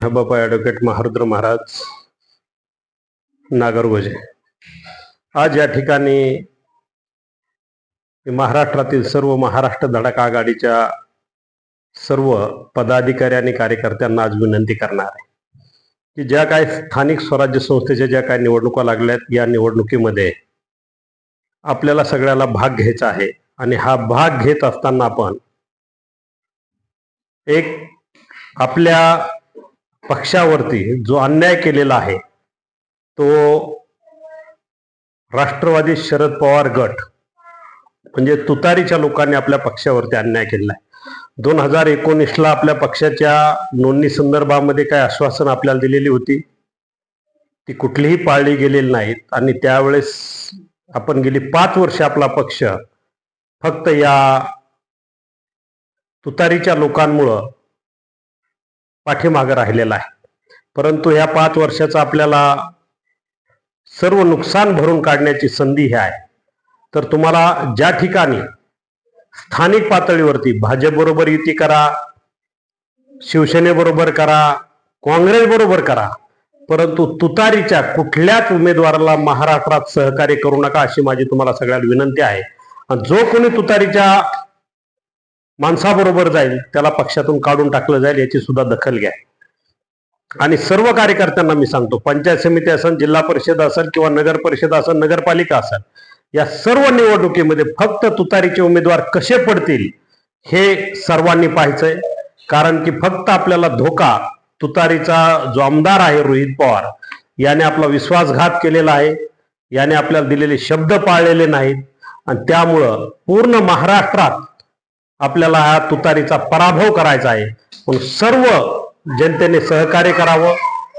बापा ॲडव्होकेट महारुद्र महाराज नागरगोजे. आज या ठिकाणी महाराष्ट्रातील सर्व महाराष्ट्र धडक आघाडीच्या सर्व पदाधिकारी आणि कार्यकर्त्यांना आज विनंती करणार आहे की ज्या काही स्थानिक स्वराज्य संस्थेच्या ज्या काही निवडणुका लागल्यात या निवडणुकीमध्ये आपल्याला सगळ्याला भाग घ्यायचा आहे आणि हा भाग घेत असताना आपण एक आपल्या पक्षावरती जो अन्याय केलेला आहे तो राष्ट्रवादी शरद पवार गट म्हणजे तुतारीच्या लोकांनी आपल्या पक्षावरती अन्याय केलेला आहे. दोन हजार एकोणीसला आपल्या पक्षाच्या नोंदणी संदर्भामध्ये काय आश्वासन आपल्याला दिलेली होती? ती कुठलीही पाळली गेलेली नाहीत आणि त्यावेळेस आपण गेली पाच वर्ष आपला पक्ष फक्त या तुतारीच्या लोकांमुळं पाठीमागं राहिलेला आहे. परंतु ह्या पाच वर्षाचं आपल्याला सर्व नुकसान भरून काढण्याची संधी ही आहे. तर तुम्हाला ज्या ठिकाणी स्थानिक पातळीवरती भाजपबरोबर युती करा शिवसेनेबरोबर करा काँग्रेसबरोबर करा परंतु तुतारीच्या कुठल्याच उमेदवाराला महाराष्ट्रात सहकार्य करू नका अशी माझी तुम्हाला सगळ्यात विनंती आहे. आणि जो कोणी तुतारीच्या माणसाबरोबर जाईल त्याला पक्षातून काढून टाकलं जाईल याची सुद्धा दखल घ्या. आणि सर्व कार्यकर्त्यांना मी सांगतो पंचायत समिती असेल जिल्हा परिषद असेल किंवा नगर परिषद असेल नगरपालिका असेल या सर्व निवडणुकीमध्ये फक्त तुतारीचे उमेदवार कसे पडतील हे सर्वांनी पाहायचंय. कारण की फक्त आपल्याला धोका तुतारीचा जो आमदार आहे रोहित पवार याने आपला विश्वासघात केलेला आहे याने आपल्याला दिलेले शब्द पाळलेले नाहीत. आणि त्यामुळं पूर्ण महाराष्ट्रात आपल्याला हा तुतारीचा पराभव करायचा आहे. पण सर्व जनतेने सहकार्य करावं.